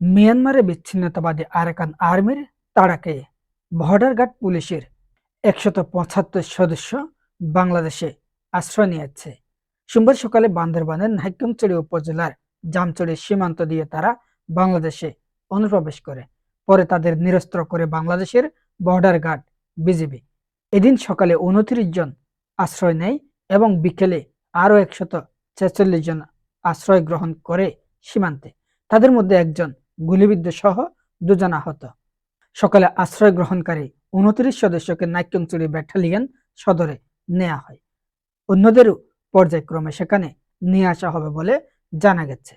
মিয়ানমারে বিচ্ছিন্নতাবাদী আরাকান আর্মির তাড়াকে। বর্ডার পুলিশের একশত পঁচাত্তর সদস্য বাংলাদেশে আশ্রয় নিয়েছে। সোমবার সকালে বান্দরবানের নাইক্যমচড়ি উপজেলার জামচড়ি সীমান্ত দিয়ে তারা বাংলাদেশে অনুপ্রবেশ করে। পরে তাদের নিরস্ত্র করে বাংলাদেশের বর্ডার গার্ড বিজিবি। এদিন সকালে উনত্রিশ জন আশ্রয় নেয় এবং বিকেলে আরও একশত ছেচল্লিশ জন আশ্রয় গ্রহণ করে সীমান্তে। তাদের মধ্যে একজন গুলিবিদ্ধ সহ দুজন আহত। সকালে আশ্রয় গ্রহণকারী উনত্রিশ সদস্যকে নাইক্যংচুরি ব্যাটালিয়ন সদরে নেওয়া হয়। অন্যদেরও পর্যায়ক্রমে সেখানে নিয়ে আসা হবে বলে জানা গেছে।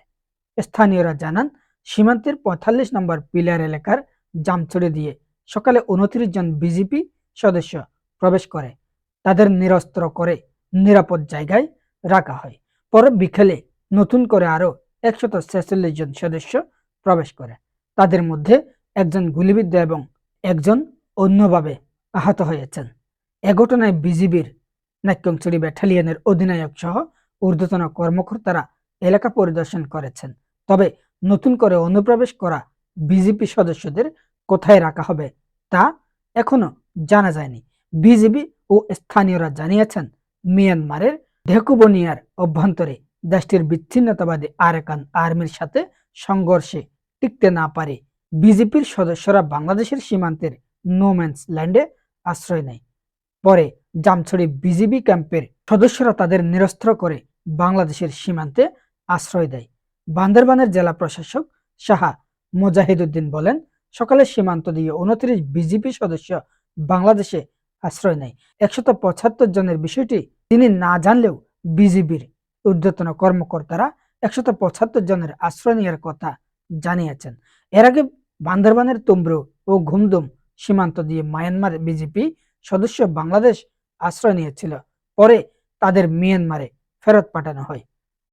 স্থানীয়রা জানান, সীমান্তের পঁয়তাল্লিশ নম্বর পিলার এলাকার জামছড়ি দিয়ে সকালে উনত্রিশ জন বিজেপি সদস্য প্রবেশ করে। তাদের নিরস্ত্র করে নিরাপদ জায়গায় রাখা হয়। পরে বিকেলে নতুন করে আরও একশত ছেচল্লিশ জন সদস্য প্রবেশ করে। তাদের মধ্যে একজন গুলিবিদ্ধ এবং একজন অন্যভাবে আহত হয়েছেন। এ ঘটনায় বিজিবির নাক্যংচুরি ব্যাটালিয়নের অধিনায়ক সহ ঊর্ধ্বতন কর্মকর্তারা এলাকা পরিদর্শন করেছেন। তবে নতুন করে অনুপ্রবেশ করা বিজেপি সদস্যদের কোথায় রাখা হবে তা এখনও জানা যায়নি। বিজেপি ও স্থানীয়রা জানিয়েছেন, মিয়ানমারের ঢেকুবনিয়ার অভ্যন্তরে দেশটির বিচ্ছিন্নতাবাদী আরাকান আর্মির সাথে সংঘর্ষে টিকতে না পারে। বিজেপির সদস্যরা বাংলাদেশের সীমান্তের নোম্যান্স ল্যান্ডে আশ্রয় নেয়। পরে জামছড়ি বিজিবি ক্যাম্পের সদস্যরা তাদের নিরস্ত্র করে বাংলাদেশের সীমান্তে আশ্রয় দেয়। বান্দরবানের জেলা প্রশাসক সাহা মুজাহিদুদ্দিন বলেন, সকালে সীমান্ত দিয়ে উনত্রিশ বিজেপি সদস্য বাংলাদেশে আশ্রয় নেয়। একশত পঁচাত্তর জনের বিষয়টি তিনি না জানলেও বিজিবির ঊর্ধ্বতন কর্মকর্তারা একশত পঁচাত্তর জনের আশ্রয় নেওয়ার কথা জানিয়েছেন। এর আগে বান্দরবানের তুমব্রু ও ঘুমদুম সীমান্ত দিয়ে মায়ানমার বিজেপি সদস্য বাংলাদেশ আশ্রয় নিয়েছিল। পরে তাদের মিয়ানমারে ফেরত পাঠানো হয়।